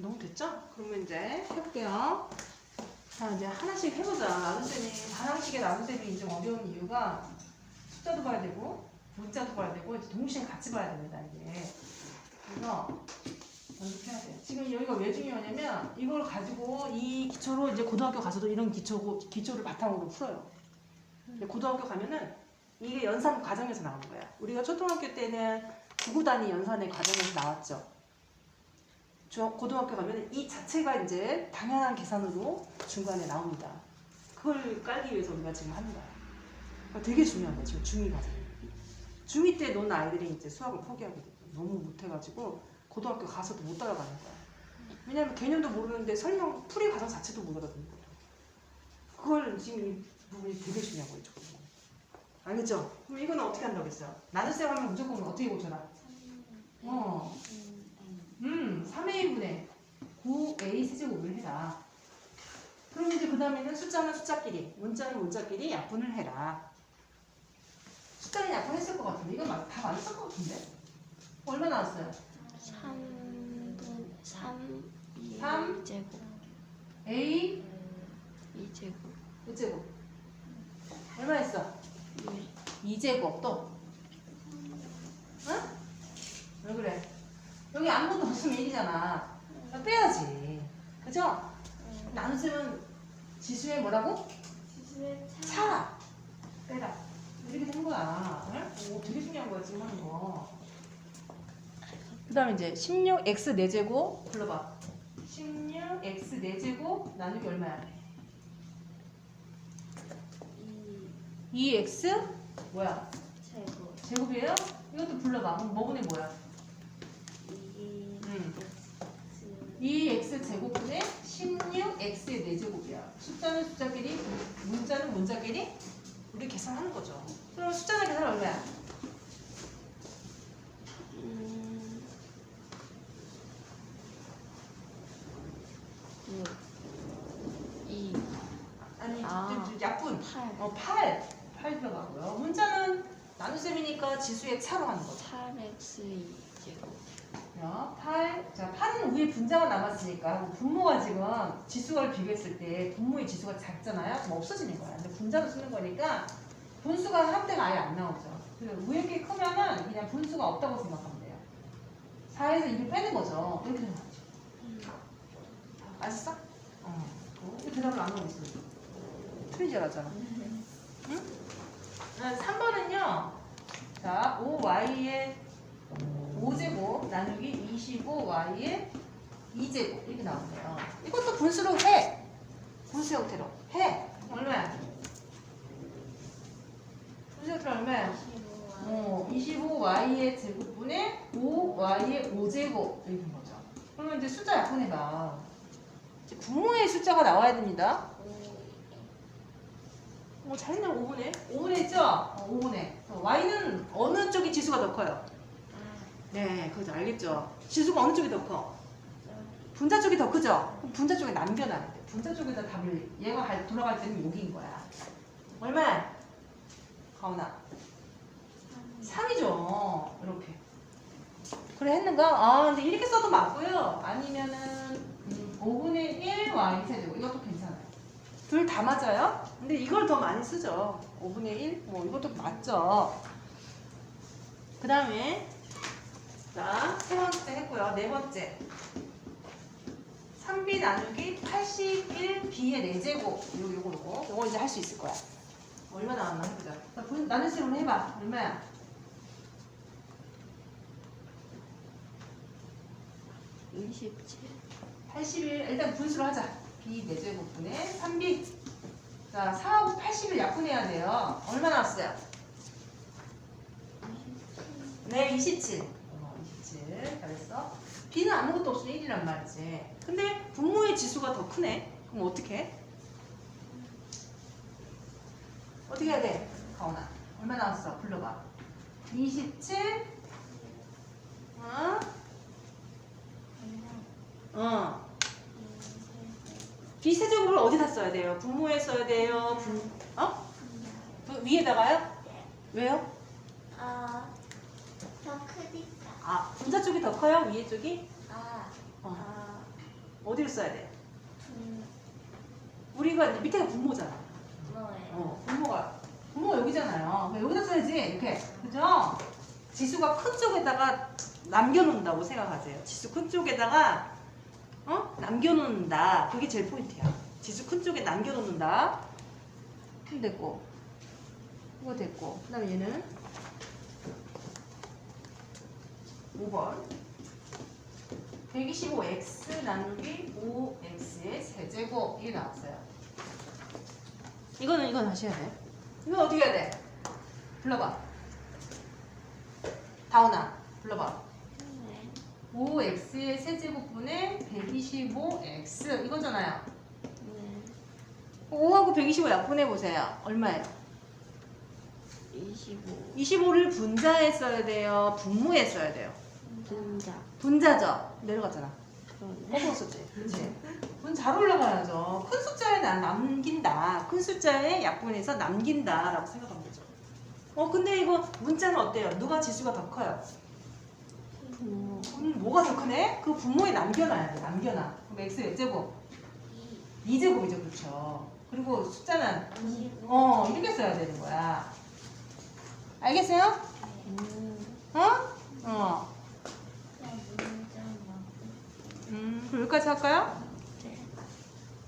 너무 됐죠? 그러면 이제 해볼게요. 자, 이제 하나씩 해보자. 나눗셈이, 다항식의 나눗셈이 좀 어려운 이유가 숫자도 봐야 되고, 문자도 봐야 되고, 이제 동시에 같이 봐야 됩니다, 이게. 그래서 연습해야 돼요. 지금 여기가 왜 중요하냐면, 이걸 가지고 이 기초로 이제 고등학교 가서도 이런 기초, 기초를 바탕으로 풀어요. 근데 고등학교 가면은 이게 연산 과정에서 나오는 거야. 우리가 초등학교 때는 구구단위 연산의 과정에서 나왔죠. 중 고등학교 가면 이 자체가 이제 당연한 계산으로 중간에 나옵니다. 그걸 깔기 위해서 우리가 지금 하는 거야. 그러니까 되게 중요한 지금 중2 과정. 중2 때 논 아이들이 이제 수학을 포기하게 돼. 너무 못해가지고 고등학교 가서도 못 따라가는 거야. 왜냐면 개념도 모르는데 설명 풀이 과정 자체도 못 알아듣는 거야. 그걸 지금 이 부분이 되게 중요한 거예요. 조금. 알겠죠? 그럼 이거는 어떻게 한다고 했어요? 나눗셈 하면 무조건 어떻게 고쳐라? 어. 음, 3a 분의 9a 세제곱을 해라. 그럼 이제 그 다음에는 숫자는 숫자끼리, 문자는 문자끼리 약분을 해라. 숫자는 약분했을 것 같은데 막- 다 맞았을 것 같은데? 얼마 나왔어요? 3분 3 삼. 2제곱 a 2제곱 몇제곱? 얼마 했어? 2제곱 또? 응? 왜 그래? 여기 아 무것도 없으면 1이잖아. 빼야지. 그죠? 나눗셈은 지수의 뭐라고? 차. 빼라. 이렇게 된 거야. 응? 오, 되게 중요한 거야, 지금 하는 거. 그 다음에 이제 16x 4제곱 불러봐. 16x 4제곱 나누기 얼마야? 2x 뭐야? 2제곱 제곱이에요? 이것도 불러봐. 그럼 뭐분의 뭐야? 2x 제곱분의 16x의 4제곱이야. 숫자는 숫자끼리, 문자는 문자끼리 우리 계산하는 거죠. 그럼 숫자는 계산 얼마야? 음, 2 아니, 아. 약분. 8 어, 8. 8 들어가고요. 문자는 나눗셈이니까 지수의 차로 하는 거죠. 8x 2제곱 자, 8. 자, 8은 위에 분자가 남았으니까 분모가 지금 지수를 비교했을 때 분모의 지수가 작잖아요. 그럼 없어지는 거야. 근데 분자로 쓰는 거니까 분수가 한 대가 아예 안 나오죠. 그래서 위에 게 크면은 그냥 분수가 없다고 생각하면 돼요. 4에서 2를 빼는 거죠. 이렇게 되는 거죠. 맛있어? 어. 이렇게 대답을 안 하고 있어. 틀린 줄 알았잖아. 응? 3번은요. 자, 5y의 5제곱 나누기 25y의 2제곱 이렇게 나오네요. 이것도 분수로 해. 분수 형태로 해. 얼마야? 분수 형태로 얼마야? 15 어, 25y의 제곱분의 5y의 5제곱 이렇게 된 거죠. 그러면 이제 숫자 약분해봐. 이제 분모의 숫자가 나와야 됩니다. 어, 잘했네 5분의 5분의 했죠? 어, 5분의 y는 어느 쪽이 지수가 더 커요? 네, 그죠 알겠죠? 지수가 어느 쪽이 더 커? 분자 쪽이 더 크죠? 그럼 분자 쪽에 남겨놔야 돼. 분자 쪽에다 답을 얘가 갈- 돌아갈 때는 여기인 거야. 얼마야? 가온아. 3이죠. 이렇게. 그래 했는가? 아, 근데 이렇게 써도 맞고요. 아니면은 음, 5분의 1 y 세제곱 이것도 괜찮아요. 둘 다 맞아요. 근데 이걸 더 많이 쓰죠. 5분의 1? 뭐 이것도 맞죠. 그 다음에 자, 세 번째 했고요. 네 번째. 3b 나누기 81b의 4제곱. 요거, 요거, 요거. 요거 이제 할 수 있을 거야. 얼마 나왔나 해보자. 자, 분- 나눗셈으로 해봐. 얼마야? 27 81. 일단 분수로 하자. b 4제곱분의 3b. 자, 4하고 80을 약분해야 돼요. 얼마 나왔어요? 네, 27. 어, 27. 잘했어. b는 아무것도 없으면 1이란 말이지. 근데 분모의 지수가 더 크네. 그럼 어떻게 해? 어떻게 해야 돼? 가온아. 얼마 나왔어? 불러봐. 27. 어? 어. 비세제곱을 어디다 써야 돼요? 분모에 써야 돼요? 분, 어? 그 위에다가요? 왜요? 아, 더 크니까. 아, 분자 쪽이 더 커요? 위에 쪽이? 아, 어. 아, 어디를 써야 돼? 분 우리가 이제 밑에가 분모잖아. 뭐예요? 어, 분모가 분모 여기잖아요. 여기다 써야지 이렇게 그죠? 지수가 큰 쪽에다가 남겨놓는다고 생각하세요. 지수 큰 쪽에다가 어 남겨놓는다. 그게 제일 포인트야. 지수 큰 쪽에 남겨놓는다. 됐고 이거 됐고 그 다음에 얘는 5번 125x 나누기 5x의 세제곱 이게 나왔어요. 이거는 이건 해야 돼. 이건 어떻게 해야 돼? 불러봐. 다운아, 불러봐. 네. 5x의 세제곱분의 125x 이거잖아요. 네. 5하고 125 약분해 보세요. 얼마예요? 25 25를 분자에 써야 돼요. 분모에 써야 돼요. 분자 분자죠. 내려갔잖아. 그러네 거꾸로 썼지. 그렇지. 분 잘 올라가야죠. 큰 숫자에 나- 남긴다. 큰 숫자에 약분해서 남긴다라고 생각하면 되죠. 어 근데 이거 문자는 어때요? 누가 지수가 더 커요? 분모 음, 뭐가 더 크네? 그 분모에 남겨놔야 돼. 남겨놔. 그럼 x 몇 제곱? 2제곱이죠. 그렇죠. 그리고 숫자는 25어 이렇게 써야 되는 거야. 알겠어요? 음, 어? 어. 문자 막 음, 그럼 여기까지 할까요?